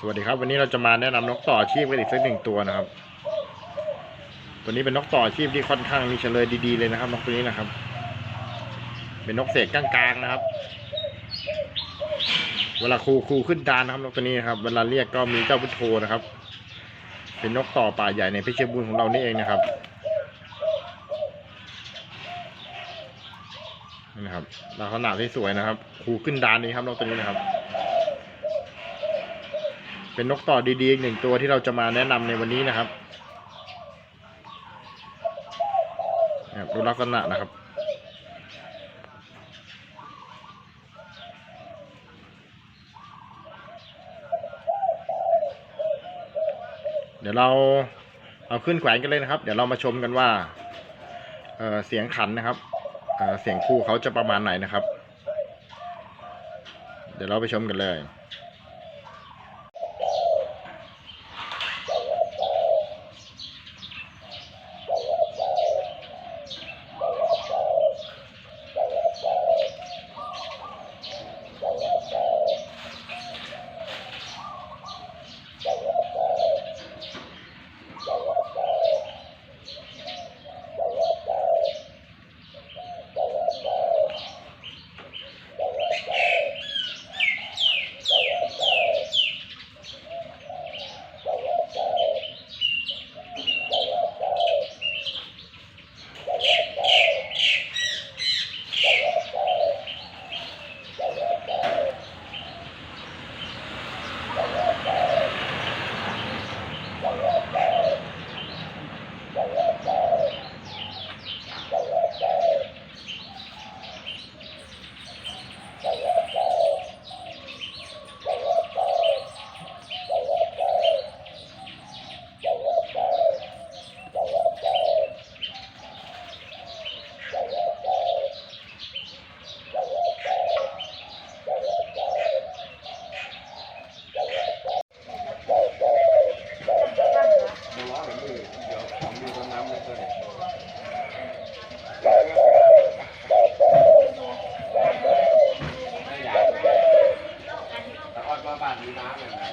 สวัสดีครับ วันนี้เราจะมาแนะนำนกต่ออาชีพกันอีกสักหนึ่งตัวนะครับ ตัวนี้เป็นนกต่ออาชีพที่ค่อนข้างมีเฉลยดีๆเลยนะครับนกตัวนี้นะครับ เป็นนกเศษกลางๆนะครับ เวลาครูครูขึ้นดานนะครับนกตัวนี้นะครับ เวลาเรียกก็มีเจ้าพุทโธนะครับ เป็นนกต่อป่าใหญ่ในเพชรบูรณ์ของเรานี่เองนะครับนี่นะครับลักษณะที่สวยนะครับครูขึ้นดานนี้ครับนกตัวนี้นะครับ เป็นนกต่อดีๆอีกหนึ่งตัวที่เราจะมาแนะนำในวันนี้นะครับดูลักษณะนะครับ เดี๋ยวเราเอาขึ้นแขวนกันเลยนะครับ เดี๋ยวเรามาชมกันว่าเเสียงขันนะครับเเสียงคู่เขาจะประมาณไหนนะครับ เดี๋ยวเราไปชมกันเลย ว่าบ้านนี้น้ำอย่างไร